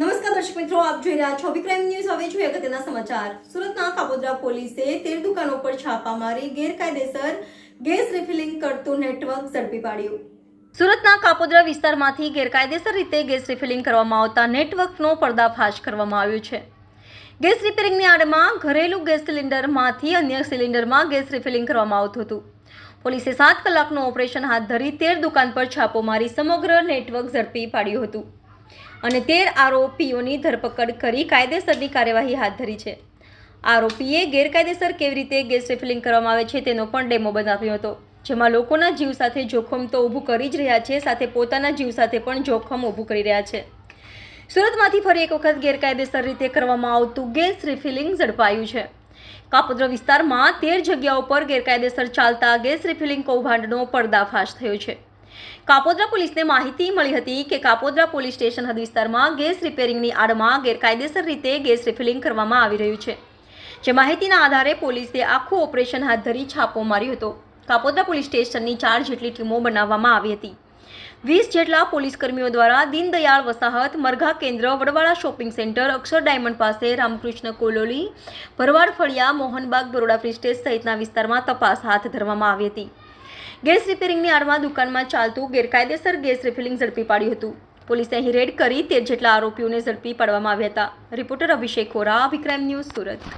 નમસ્કાર દર્શક મિત્રો, આપ જોઈ રહ્યા છો વિક્રમ ન્યૂઝ. હવે જોઈએ અગત્યના સમાચાર. સુરતના કાપોદ્રા પોલીસે તેર દુકાનો પર છાપા મારી ગેરકાયદેસર ગેસ રિફિલિંગ કરતું નેટવર્ક ઝડપી પાડ્યું. સુરતના કાપોદ્રા વિસ્તારમાંથી ગેરકાયદેસર રીતે ગેસ રિફિલિંગ કરવામાં આવતા નેટવર્કનો પર્દાફાશ કરવામાં આવ્યો છે. ગેસ રિપેરિંગની આડમાં ઘરેલું ગેસ સિલિન્ડરમાંથી અન્ય સિલિન્ડરમાં ગેસ રિફિલિંગ કરવામાં આવતું હતું. પોલીસે સાત કલાકનું ઓપરેશન હાથ ધરી તેર દુકાન પર છાપો મારી સમગ્ર નેટવર્ક ઝડપી પાડ્યું હતું. અને તેર આરોપીઓની ધરપકડ કરી કાયદેસરની કાર્યવાહી હાથ ધરી છે. આરોપીએ ગેરકાયદેસર કેવી રીતે ગેસ રિફિલિંગ કરવામાં આવે છે તેનો પણ ડેમો બનાવ્યો હતો, જેમાં લોકોના જીવ સાથે જોખમ તો ઊભું કરી જ રહ્યા છે, સાથે પોતાના જીવ સાથે પણ જોખમ ઊભું કરી રહ્યા છે. સુરતમાંથી ફરી એક વખત ગેરકાયદેસર રીતે કરવામાં આવતું ગેસ રિફિલિંગ ઝડપાયું છે. કાપોદ્ર વિસ્તારમાં તેર જગ્યાઓ પર ગેરકાયદેસર ચાલતા ગેસ રિફિલિંગ કૌભાંડનો પર્દાફાશ થયો છે. કાપોદ્રા પોલીસને માહિતી મળી હતી કે કાપોદ્રા પોલીસ સ્ટેશન હદ વિસ્તારમાં ગેસ રિપેરિંગની આડમાં ગેરકાયદેસર રીતે ગેસ રિફિલિંગ કરવામાં આવી રહ્યું છે. જે માહિતીના આધારે પોલીસે આખું ઓપરેશન હાથ ધરી છાપો માર્યો હતો. કાપોદ્રા પોલીસ સ્ટેશનની ચાર જેટલી ટીમો બનાવવામાં આવી હતી. વીસ જેટલા પોલીસ કર્મીઓ દ્વારા દીનદયાળ વસાહત, મરઘા કેન્દ્ર, Vadvala shopping centre, Akshar diamond પાસે, રામકૃષ્ણ કોલોલી, ભરવાડ ફળિયા, મોહનબાગ, બરોડા ફ્રી સ્ટેટ સહિતના વિસ્તારમાં તપાસ હાથ ધરવામાં આવી હતી. ગેસ રિપેરિંગની આડમાં દુકાનમાં ચાલતું ગેરકાયદેસર ગેસ રિફિલિંગ ઝડપી પાડ્યું હતું. પોલીસે અહીં રેડ કરી તેર જેટલા આરોપીઓને ઝડપી પાડવામાં આવ્યા હતા. Reporter Abhishek Khora Vikram news Surat.